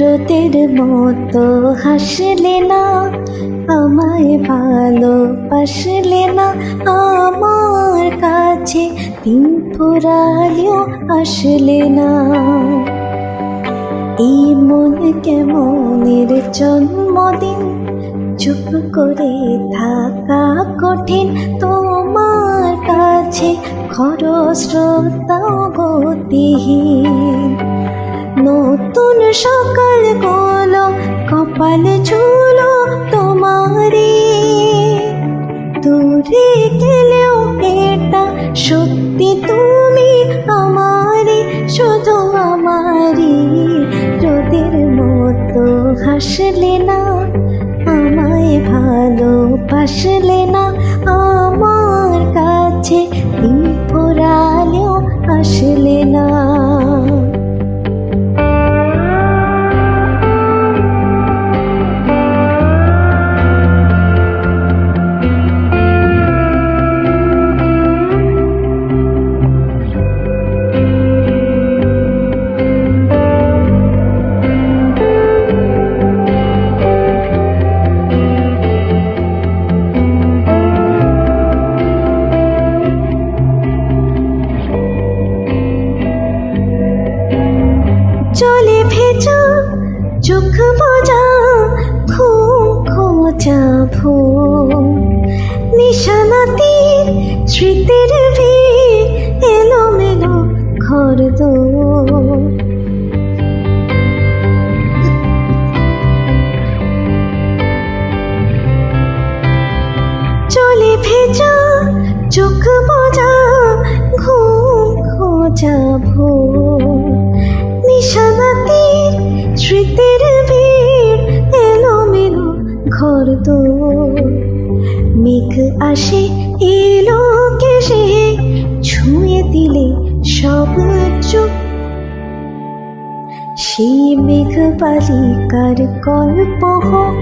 রোদের মতো হাসলে না, আমায় ভালো ভালোবাসলে না। আমার কাছে দিন ফুরালেও আসলে না। এই মন কেমনের জন্মদিন? চুপ করে থাকা কঠিন। তোমার কাছে খরস্রোতাও গতিহীন নতুন সকাল গলো, কপাল ঝুলো তোমারে। দূরে গেলেও এটা সত্যি তুমি আমারে, শুধু আমারে রোদের মতো হাসলে না, আমায় ভালো ভালোবাসলে না, আমার কাছে দিন ফোরালেও আসলে না। চোখ বোঝা, ঘুম খোঁজা ভুম নিশানাতি স্মৃতির ভিড়, এলোমেলো ঘর দোর। চলে ভেজা, চোখ বোঝা, ঘুম খোঁজা ভোর। নিশানাতির স্মৃতির ঘর দোর মেঘ আসে, এলো কেসে, ছুঁয়ে দিলে সব চোখ। সেই মেঘ বালিকার গল্প হোক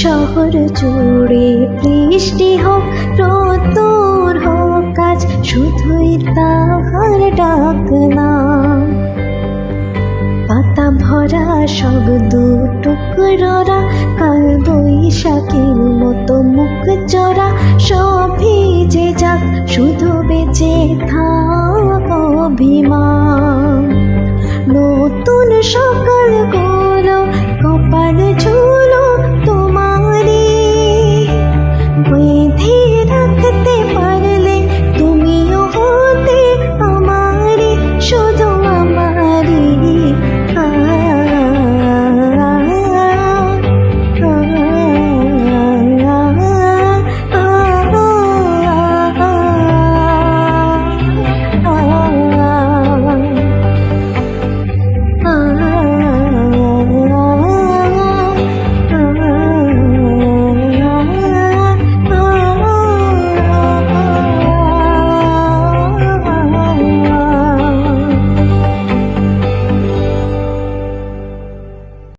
শহর জুড়ে বৃষ্টি হোক রোদুর হোক কাজ শুধুই তাহার ডাক না। পাতা ভরা সব দু টুকরোরা কাল বৈশাখীর মতো মুখ চড়া সব ভিজে যাক শুধু